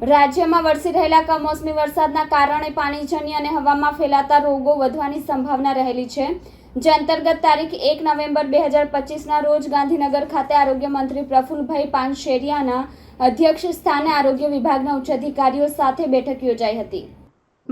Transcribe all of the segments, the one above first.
રાજ્યમાં વરસી રહેલા કમોસમી વરસાદના કારણે પાણીજન્ય અને હવામાં ફેલાતા રોગો વધવાની સંભાવના રહેલી છે. જે અંતર્ગત તારીખ એક નવેમ્બર બે હજાર પચીસના રોજ ગાંધીનગર ખાતે આરોગ્ય મંત્રી પ્રફુલભાઈ પાનશેરિયાના અધ્યક્ષ સ્થાને આરોગ્ય વિભાગના ઉચ્ચ અધિકારીઓ સાથે બેઠક યોજાઈ હતી.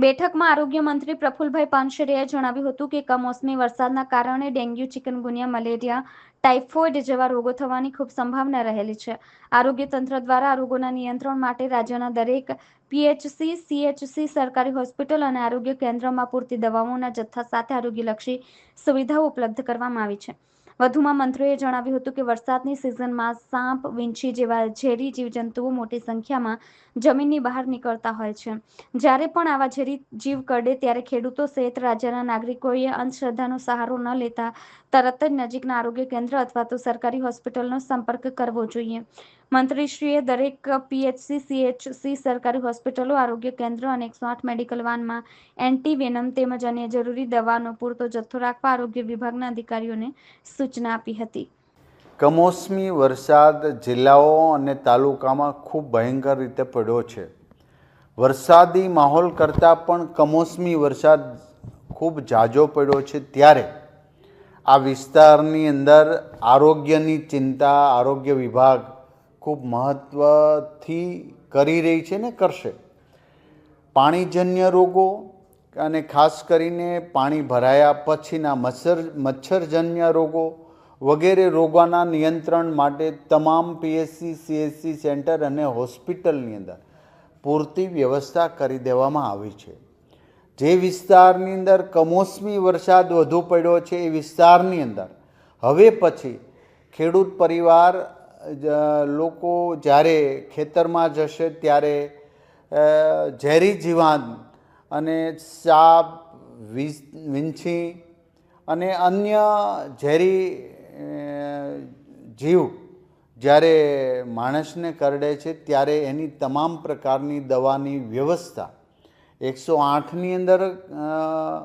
બેઠકમાં આરોગ્ય મંત્રી પ્રફુલભાઈ પાનશેરિયાએ જણાવ્યું હતું કે કમોસમી વરસાદના કારણે ડેન્ગ્યુ, ચિકનગુનિયા, મલેરિયા, ટાઇફોઇડ જેવા રોગો થવાની ખૂબ સંભાવના રહેલી છે. આરોગ્ય તંત્ર દ્વારા આ રોગોના નિયંત્રણ માટે રાજ્યના દરેક પીએચસી, સીએચસી, સરકારી હોસ્પિટલ અને આરોગ્ય કેન્દ્રમાં પૂરતી દવાઓના જથ્થા સાથે આરોગ્યલક્ષી સુવિધાઓ ઉપલબ્ધ કરવામાં આવી છે. વધુમાં મંત્રીએ જણાવ્યું હતું કે વરસાદની સિઝનમાં સાપ, વિંછી જેવા ઝેરી જીવજંતુઓ મોટી સંખ્યામાં જમીનની બહાર નીકળતા હોય છે. જ્યારે પણ આવા ઝેરી જીવ કરડે ત્યારે ખેડૂતો સહિત રાજ્યના નાગરિકોએ અંધશ્રદ્ધાનો સહારો ન લેતા તરત જ નજીકના આરોગ્ય કેન્દ્ર અથવા તો સરકારી હોસ્પિટલનો સંપર્ક કરવો જોઈએ. મંત્રીશ્રીએ દરેક પીએચસી સીએચસી સરકારી હોસ્પિટલો, આરોગ્ય કેન્દ્ર અને એકસો આઠ મેડિકલ વાનમાં એન્ટીવેનમ તેમજ અન્ય જરૂરી દવાનો પૂરતો જથ્થો રાખવા આરોગ્ય વિભાગના અધિકારીઓને સૂચના આપી હતી. કમોસમી વરસાદ જિલ્લાઓ અને તાલુકામાં ખૂબ ભયંકર રીતે પડ્યો છે. વરસાદી માહોલ કરતાં પણ કમોસમી વરસાદ ખૂબ જાજો પડ્યો છે ત્યારે આ વિસ્તારની અંદર આરોગ્યની ચિંતા આરોગ્ય વિભાગ ખૂબ મહત્ત્વથી કરી રહી છે ને કરશે. પાણીજન્ય રોગો અને ખાસ કરીને પાણી ભરાયા પછીના મચ્છર મચ્છરજન્ય રોગો વગેરે રોગોના નિયંત્રણ માટે તમામ પીએચસી સીએસસી સેન્ટર અને હોસ્પિટલની અંદર પૂરતી વ્યવસ્થા કરી દેવામાં આવી છે. જે વિસ્તારની અંદર કમોસમી વરસાદ વધુ પડ્યો છે એ વિસ્તારની અંદર. હવે પછી ખેડૂત પરિવાર લોકો જ્યારે ખેતરમાં જશે ત્યારે ઝેરી જીવાન અને સાપ વીંછી અને અન્ય ઝેરી જીવ જ્યારે માણસને કરડે છે ત્યારે એની તમામ પ્રકારની દવાની વ્યવસ્થા એકસો આઠની અંદર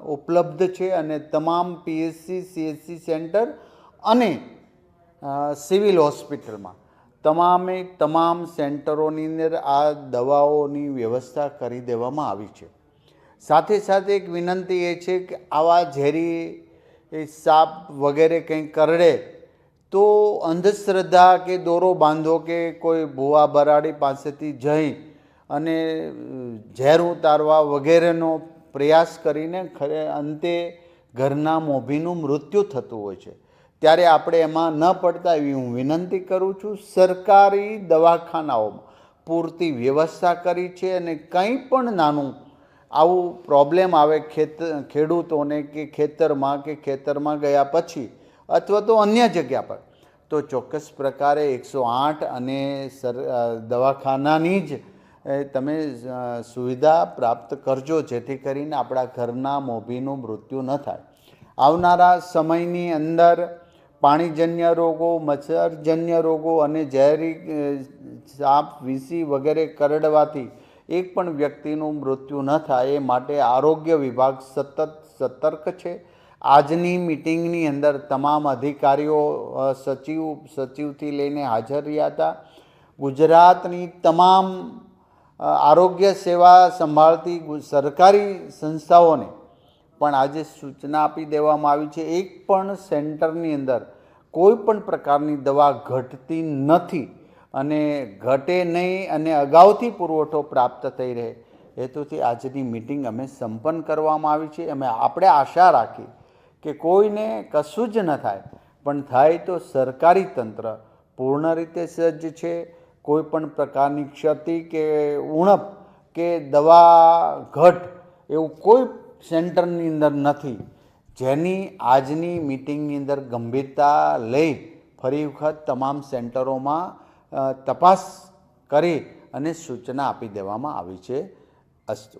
ઉપલબ્ધ છે અને તમામ પીએચસી, સીએચસી સેન્ટર અને સિવિલ હોસ્પિટલમાં. તમામે તમામ સેન્ટરોની અંદર આ દવાઓની વ્યવસ્થા કરી દેવામાં આવી છે. સાથે સાથે એક વિનંતી એ છે કે આવા ઝેરી સાપ વગેરે કંઈ કરડે તો અંધશ્રદ્ધા કે દોરો બાંધો કે કોઈ ભૂવા બરાડી પાસેથી જઈ અને ઝેર ઉતારવા વગેરેનો પ્રયાસ કરીને ખરે અંતે ઘરના મોભીનું મૃત્યુ થતું હોય છે. ત્યારે આપણે એમાં ન પડતા એવી હું વિનંતી કરું છું, સરકારી દવાખાનાઓમાં પૂરતી વ્યવસ્થા કરી છે અને કંઈ પણ નાનું આવું પ્રોબ્લેમ આવે ખેત, ખેડૂતોને કે ખેતરમાં કે ખેતરમાં ગયા પછી અથવા તો અન્ય જગ્યા પર, તો ચોક્કસ પ્રકારે એકસો આઠ અને સર દવાખાનાની જ તમે સુવિધા પ્રાપ્ત કરજો જેથી કરીને આપણા ઘરના મોભીનું મૃત્યુ ન થાય. આવનારા સમયની અંદર પાણીજન્ય રોગો, મચ્છરજન્ય રોગો અને ઝેરી સાપ, વીસી વગેરે કરડવાથી એક પણ વ્યક્તિનું મૃત્યુ ન થાય એ માટે આરોગ્ય વિભાગ સતત સતર્ક છે. આજની મિટિંગની અંદર તમામ અધિકારીઓ સચિવ, સચિવથી લઈને હાજર રહ્યા હતા. ગુજરાતની તમામ આરોગ્ય સેવા સંભાળતી સરકારી સંસ્થાઓને પણ આજે સૂચના આપી દેવામાં આવી છે, એક પણ સેન્ટરની અંદર કોઈ પણ પ્રકારની દવા ઘટતી નથી અને ઘટે નહીં અને અગાઉથી પુરવઠો પ્રાપ્ત થઈ રહે. હેતુથી આજની મિટિંગ અમે સંપન્ન કરવામાં આવી છે. અમે આપણે આશા રાખી કે કોઈને કશું જ ન થાય, પણ થાય તો સરકારી તંત્ર પૂર્ણ રીતે સજ્જ છે. કોઈ પણ પ્રકારની ક્ષતિ કે ઉણપ કે દવા ઘટ એવું કોઈ સેન્ટરની અંદર નથી. જેની આજની મિટિંગની અંદર ગંભીરતા લઈ ફરી વખત તમામ સેન્ટરોમાં તપાસ કરી અને સૂચના આપી દેવામાં આવી છે અસ્તુ.